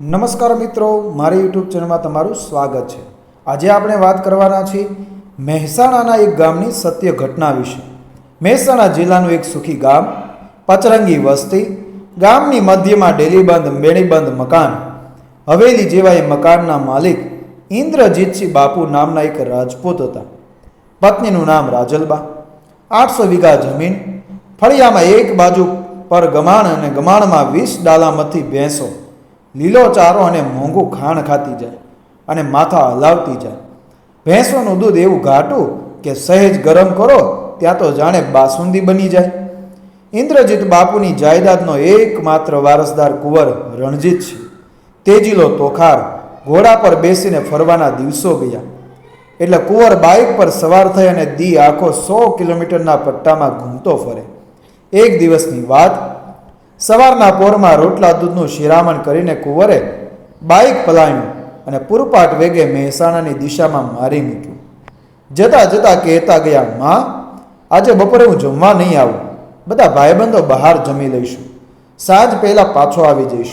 નમસ્કાર મિત્રો, મારી યુટ્યુબ ચેનલમાં તમારું સ્વાગત છે. આજે આપણે વાત કરવાના છીએ મહેસાણાના એક ગામની સત્ય ઘટના વિશે. મહેસાણા જિલ્લાનું એક સુખી ગામ, પચરંગી વસ્તી, ગામની મધ્યમાં ડેલીબંધ મેળીબંધ મકાન, હવેલી જેવા એ મકાનના માલિક ઇન્દ્રજીતસિંહ બાપુ નામના એક રાજપૂત હતા. પત્નીનું નામ રાજલબા, આઠસો વીઘા જમીન, ફળિયામાં એક બાજુ પર ગમાણ અને ગમાણમાં વીસ ડાલામાંથી ભેંસો લીલો ચારો અને મોંઘું ખાણ ખાતી જાય અને માથા હલાવતી જાય. ભેંસોનું દૂધ એવું ઘાટું કે સહેજ ગરમ કરો, ત્યાં તો જાણે બાસુંદી બની જાય. ઇન્દ્રજીત બાપુની જાયદાદનો એકમાત્ર વારસદાર કુંવર રણજીત છે. તેજીલો તોખાર ઘોડા પર બેસીને ફરવાના દિવસો ગયા. એટલે કુંવર બાઇક પર સવાર થઈ અને દી આખો સો કિલોમીટરના પટ્ટામાં ઘૂમતો ફરે. એક દિવસની વાત સવારના પોરમાં રોટલા દૂધનું શિરામણ કરીને કુંવરે બાઇક પલાણ્યું અને પૂરપાટ વેગે મહેસાણાની દિશામાં મારી મૂક્યું. જતા જતા કહેતા ગયા, માં, આજે બપોરે હું જમવા નહીં આવું. બધા ભાઈબંધો બહાર જમી લઈશું. સાંજ પહેલાં પાછો આવી જઈશ.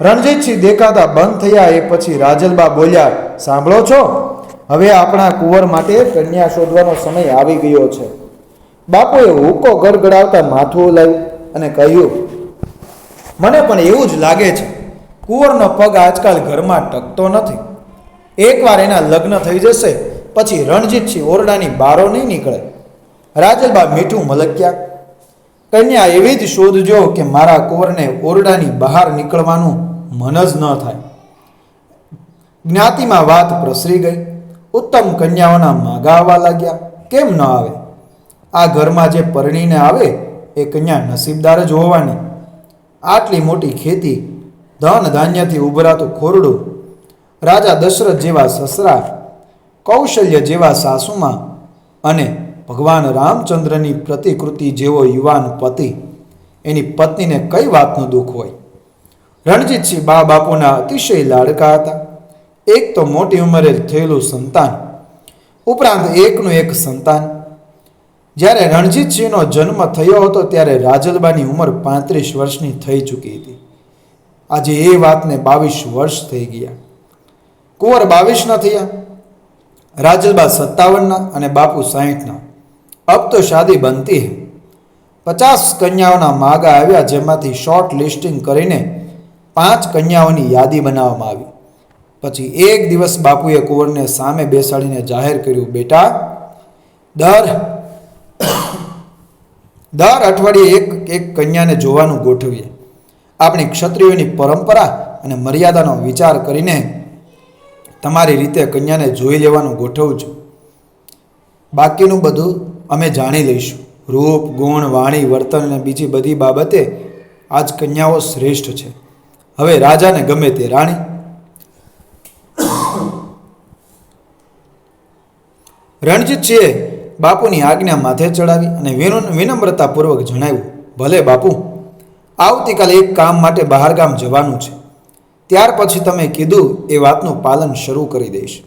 રણજીતસિંહ દેખાતા બંધ થયા એ પછી રાજલબા બોલ્યા, સાંભળો છો? હવે આપણા કુંવર માટે કન્યા શોધવાનો સમય આવી ગયો છે. બાપુએ હુક્કો ગડગડાવતા માથું લાવ્યું અને કહ્યું મને પણ એવું જ લાગે છે, કુંવરનો પગ આજકાલ ઘરમાં ટકતો નથી. એકવાર એના લગ્ન થઈ જશે, પછી રણજીતસિંહ ઓરડાની બારો નહીં નીકળે. રાજલબા મીઠું મલક્યા. કન્યા, એવી જ શોધજો કે મારા કુંવરને ઓરડાની બહાર નીકળવાનું મન જ ન થાય. જ્ઞાતિમાં વાત પ્રસરી ગઈ. ઉત્તમ કન્યાઓના માગા આવવા લાગ્યા. કેમ ન આવે? આ ઘરમાં જે પરણીને આવે, એ કન્યા નસીબદાર જ હોવાની. આટલી મોટી ખેતી ધન ધાન્યથી ઉભરાતું ખોરડું, રાજા દશરથ જેવા સસરા કૌશલ્ય જેવા સાસુમાં અને ભગવાન રામચંદ્રની પ્રતિકૃતિ જેવો યુવાન પતિ, એની પત્નીને કઈ વાતનું દુઃખ હોય? રણજીતસિંહ બા બાપુના અતિશય લાડકા હતા. એક તો મોટી ઉંમરે થયેલું સંતાન, ઉપરાંત એકનું એક સંતાન જ્યારે રણજીતસિંહનો જન્મ થયો હતો ત્યારે રાજલબાની ઉંમર પાંત્રીસ વર્ષની થઈ ચૂકી હતી. આજે એ વાતને બાવીસ વર્ષ થઈ ગયા. કુંવર બાવીસના થયા, રાજલબા સત્તાવનના અને બાપુ સાહીઠના. અબ તો શાદી બનતી હૈ. પચાસ કન્યાઓના માગા આવ્યા જેમાંથી શોર્ટ લિસ્ટિંગ કરીને પાંચ કન્યાઓની યાદી બનાવવામાં આવી. પછી એક દિવસ બાપુએ કુંવરને સામે બેસાડીને જાહેર કર્યું, બેટા, દર દર અઠવાડિયે એક એક કન્યાને જોવાનું ગોઠવીએ. આપણી ક્ષત્રિયોની પરંપરા અને મર્યાદાનો વિચાર કરીને તમારી રીતે કન્યાને જોઈ લેવાનું ગોઠવું છું. બાકીનું બધું અમે જાણી લઈશું. રૂપ, ગુણ, વાણી, વર્તન અને બીજી બધી બાબતે આજ કન્યાઓ શ્રેષ્ઠ છે. હવે રાજાને ગમે તે રાણી. રણજીતસિંહે બાપુની આજ્ઞા માથે ચડાવી અને વિનમ્રતાપૂર્વક જણાવ્યું, ભલે બાપુ, આવતીકાલે એક કામ માટે બહારગામ જવાનું છે. ત્યાર પછી તમે કીધું એ વાતનું પાલન શરૂ કરી દઈશ.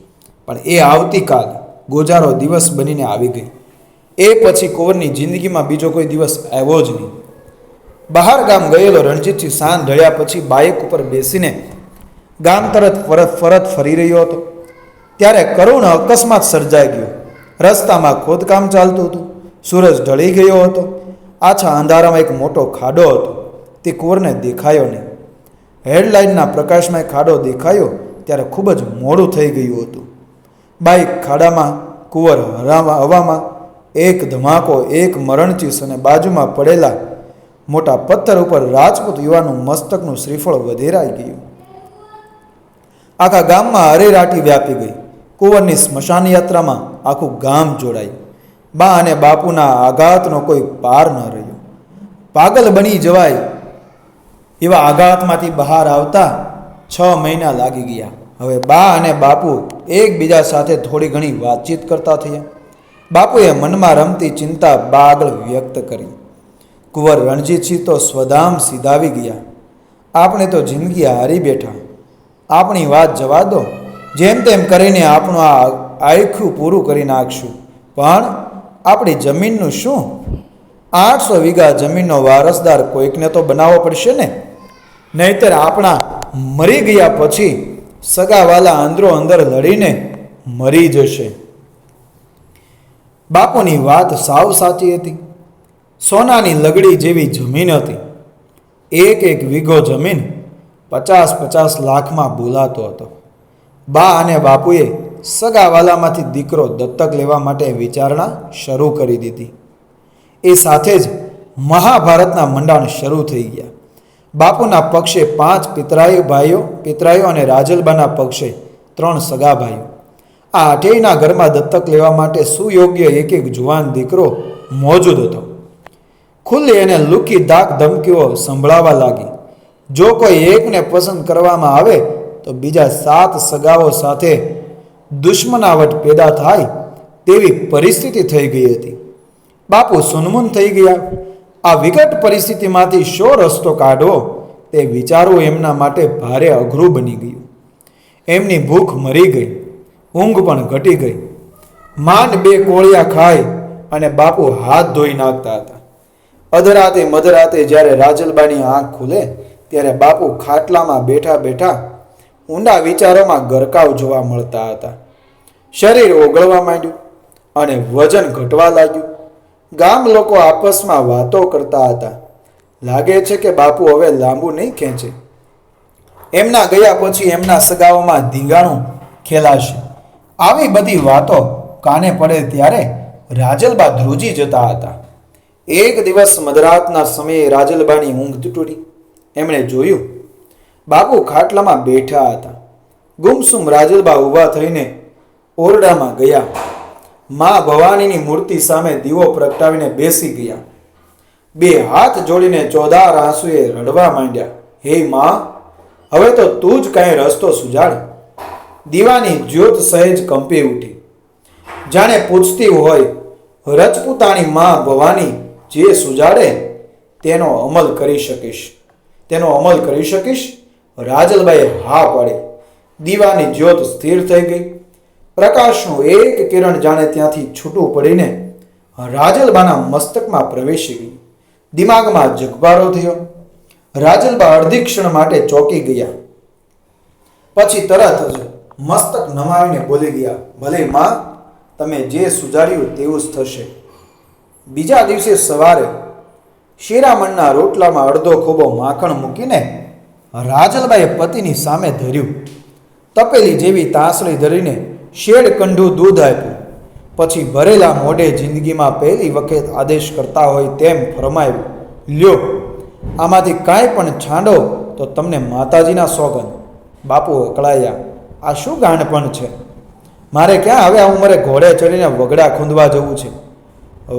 પણ એ આવતીકાલ ગોજારો દિવસ બનીને આવી ગઈ. એ પછી કોવરની જિંદગીમાં બીજો કોઈ દિવસ આવ્યો જ નહીં. બહાર ગામ ગયેલો રણજીતસિંહ સાંજ ઢળ્યા પછી બાઇક ઉપર બેસીને ગામ તરત ફરત ફરત ફરી રહ્યો હતો. ત્યારે કરુણ અકસ્માત સર્જાઈ ગયો. રસ્તામાં ખોદકામ ચાલતું હતું. સૂરજ ઢળી ગયો હતો. આછા અંધારામાં એક મોટો ખાડો હતો. તે કુંવરને દેખાયો નહીં. હેડલાઇનના પ્રકાશમાં ખાડો દેખાયો ત્યારે ખૂબ જ મોડું થઈ ગયું હતું. બાઇક ખાડામાં, કુંવર હરામાં, હવામાં એક ધમાકો, એક મરણચીસ અને બાજુમાં પડેલા મોટા પથ્થર ઉપર રાજપૂત યુવાનું મસ્તકનું શ્રીફળ વધેરાઈ ગયું. આખા ગામમાં હરેરાટી વ્યાપી ગઈ. કુંવરની સ્મશાન યાત્રામાં આખું ગામ જોડાયું બા અને બાપુના આઘાતનો કોઈ પાર ન રહ્યો. પાગલ બની જવાય એવા આઘાતમાંથી બહાર આવતા છ મહિના લાગી ગયા. હવે બા અને બાપુ એકબીજા સાથે થોડી ઘણી વાતચીત કરતા થયા. બાપુએ મનમાં રમતી ચિંતા બા આગળ વ્યક્ત કરી. કુંવર રણજીતસિંહ તો સ્વધામ સીધાવી ગયા. આપણે તો જિંદગી હારી બેઠા. આપણી વાત જવા દો. જેમ તેમ કરીને આપણો આ આયખું પૂરું કરી નાખશું. પણ આપણી જમીનનું શું? આઠસો વીઘા જમીનનો વારસદાર કોઈકને તો બનાવવો પડશે ને? નહીતર આપણા મરી ગયા પછી સગાવાલા અંદરો અંદર લડીને મરી જશે. બાપુની વાત સાવ સાચી હતી. સોનાની લગડી જેવી જમીન હતી. એક એક વીઘો જમીન પચાસ પચાસ લાખમાં બોલાતો હતો. બા અને બાપુએ સગાવાલામાંથી દીકરો દત્તક લેવા માટે વિચારણા શરૂ કરી દીધી. એ સાથે જ મહાભારતના મંડાણ શરૂ થઈ ગયા. બાપુના પક્ષે પાંચ પિતરાઈ ભાઈઓ પિતરાઈઓ અને રાજલબાના પક્ષે ત્રણ સગા ભાઈઓ. આ આઠેયના ઘરમાં દત્તક લેવા માટે સુયોગ્ય એક એક જુવાન દીકરો મોજૂદ હતો. ખુલ્લી અને લુકી દાગ ધમકીઓ સંભળાવા લાગી. જો કોઈ એકને પસંદ કરવામાં આવે તો બીજા સાત સગાઓ સાથે દુશ્મનાવટ પેદા થાય તેવી પરિસ્થિતિ થઈ ગઈ હતી. બાપુ સુનમુન થઈ ગયા. આ વિકટ પરિસ્થિતિમાંથી શો રસ્તો કાઢવો તે વિચારવું એમના માટે ભારે અઘરું બની ગયું. એમની ભૂખ મરી ગઈ, ઊંઘ પણ ઘટી ગઈ. માંડ બે કોળિયા ખાય અને બાપુ હાથ ધોઈ નાખતા હતા. અધરાતે મધરાતે જ્યારે રાજલબાની આંખ ખુલે, ત્યારે બાપુ ખાટલામાં બેઠા બેઠા ઊંડા વિચારોમાં ગરકાવ જોવા મળતા હતા. શરીર ઓગળવા માંડ્યું અને વજન ઘટવા લાગ્યું. ગામ લોકો આપસમાં વાતો કરતા હતા. લાગે છે કે બાપુ હવે લાંબુ નહીં ખેંચે. એમના ગયા પછી એમના સગાઓમાં ધીંગાણું ખેલાશે. આવી બધી વાતો કાને પડે ત્યારે રાજલબા ધ્રુજી જતા હતા. એક દિવસ મધરાતના સમયે રાજલબાની ઊંઘ તૂટી. એમણે જોયું બાપુ ખાટલામાં બેઠા હતા. ગુમસુમ રાજલબા ઊભા થઈને ઓરડામાં ગયા. મા ભવાનીની મૂર્તિ સામે દીવો પ્રગટાવીને બેસી ગયા. બે હાથ જોડીને ચોદાર આંસુએ રડવા માંડ્યા. હે મા, હવે તો તું જ કાંઈ રસ્તો સુજાડ. દીવાની જ્યોત સહેજ કંપી ઉઠી. જાણે પૂછતી હોય, રજપૂતાણી મા ભવાની જે સુજાડે, તેનો અમલ કરી શકીશ. તેનો અમલ કરી શકીશ? રાજલબાઈએ હા પાડી. દીવાની જ્યોત સ્થિર થઈ ગઈ. પ્રકાશનું એક કિરણ જાણે ત્યાંથી છૂટું પડીને રાજલબાના મસ્તકમાં પ્રવેશી ગઈ. દિમાગમાં જગબારો થયો. રાજલબા અડધી ક્ષણ માટે ચોંકી ગયા. પછી તરત જ મસ્તક નમાવીને બોલી ગયા, ભલે માં, તમે જે સુજાડ્યું તેવું જ થશે. બીજા દિવસે સવારે શેરામણના રોટલામાં અડધો ખોબો માખણ મૂકીને રાજલબાઈએ પતિની સામે ધર્યું. તપેલી જેવી તાસળી ધરીને શેડ કંઢું દૂધ આપ્યું. પછી ભરેલા મોઢે જિંદગીમાં પહેલી વખત આદેશ કરતા હોય તેમ ફરમાવ્યું, લ્યો, આમાંથી કાંઈ પણ છાંડો તો તમને માતાજીના સોગંદ. બાપુ અકળાયા, આ શું ગાંડપણ છે? મારે ક્યાં હવે આ ઉંમરે ઘોડે ચડીને વગડા ખૂંદવા જવું છે?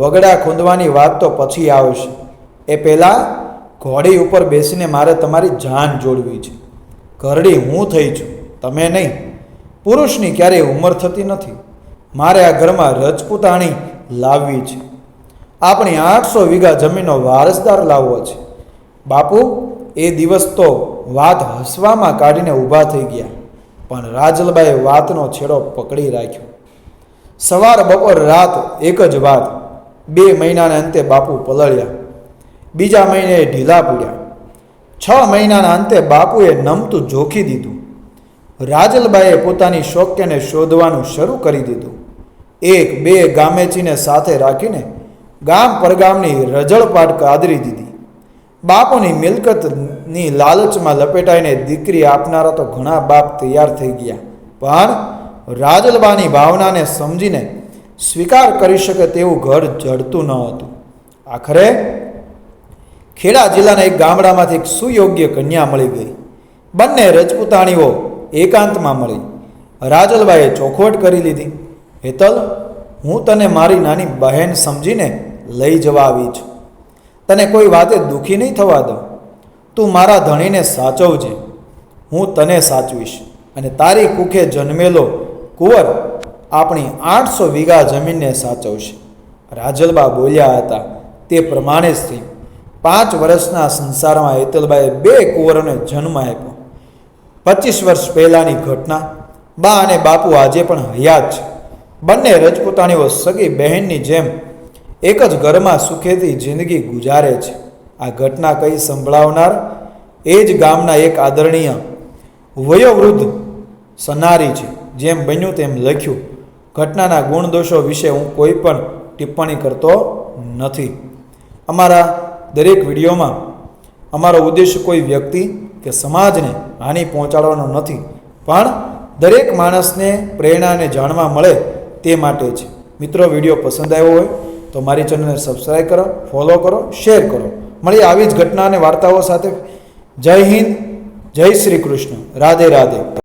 વગડા ખૂંદવાની વાત તો પછી આવશે. એ પહેલાં ઘોડી ઉપર બેસીને મારે તમારી જાન જોડવી છે. ઘરડી, હું થઈ છું. તમે નહીં. પુરુષની ક્યારેય ઉંમર થતી નથી. મારે આ ઘરમાં રજપૂતાણી લાવવી છે. આપણી આઠસો વીઘા જમીનનો વારસદાર લાવવો છે. બાપુ, એ દિવસ તો વાત હસવામાં કાઢીને ઊભા થઈ ગયા, પણ રાજલબાએ વાતનો છેડો પકડી રાખ્યો. સવાર બપોર રાત એક જ વાત. બે મહિનાના અંતે બાપુ પલળ્યા. બીજા મહિને ઢીલા પડ્યા. છ મહિનાના અંતે બાપુએ નમતું જોખી દીધું. રાજલબાઈએ પોતાની શોક્યને શોધવાનું શરૂ કરી દીધું. એક બે ગામેચીને સાથે રાખીને ગામ પરગામની રજળપાટ કાદરી દીધી. બાપુની મિલકતની લાલચમાં લપેટાઈને દીકરી આપનારા તો ઘણા બાપ તૈયાર થઈ ગયા. પણ રાજલબાની ભાવનાને સમજીને સ્વીકાર કરી શકે તેવું ઘર જડતું ન હતું. આખરે ખેડા જિલ્લાના એક ગામડામાંથી એક સુયોગ્ય કન્યા મળી ગઈ. બંને રજપૂતાણીઓ એકાંતમાં મળી. રાજલબાઈએ ચોખવટ કરી લીધી. હેતલ, હું તને મારી નાની બહેન સમજીને લઈ જવા આવી છું. તને કોઈ વાતે દુઃખી નહીં થવા દઉં. તું મારા ધણીને સાચવજે. હું તને સાચવીશ. અને તારી કુખે જન્મેલો કુંવર આપણી આઠસો વીઘા જમીનને સાચવશે. રાજલબા બોલ્યા હતા. તે પ્રમાણે જ થયું. પાંચ વર્ષના સંસારમાં હેતલબાએ બે કુંવરોને જન્મ આપ્યો. પચીસ વર્ષ પહેલાંની ઘટના, બા અને બાપુ આજે પણ હયાત છે. બંને રજપૂતાણીઓ સગી બહેનની જેમ એક જ ઘરમાં સુખેથી જિંદગી ગુજારે છે. આ ઘટના કઈ સંભળાવનાર એ જ ગામના એક આદરણીય વયોવૃદ્ધ સનારી છે, જેમ બન્યું તેમ લખ્યું, ઘટનાના ગુણદોષો વિશે હું કોઈ પણ ટિપ્પણી કરતો નથી. અમારા દરેક વિડીયોમાં અમારો ઉદ્દેશ કોઈ વ્યક્તિ કે સમાજને હાનિ પહોંચાડવાનો નથી, પણ દરેક માણસને પ્રેરણાને જાણવા મળે તે માટે છે મિત્રો, વીડિયો પસંદ આવ્યો હોય તો મારી ચેનલને સબસ્ક્રાઈબ કરો ફોલો કરો શેર કરો. મળી આવી જ ઘટના અને વાર્તાઓ સાથે. જય હિન્દ, જય શ્રી કૃષ્ણ. રાધે રાધે.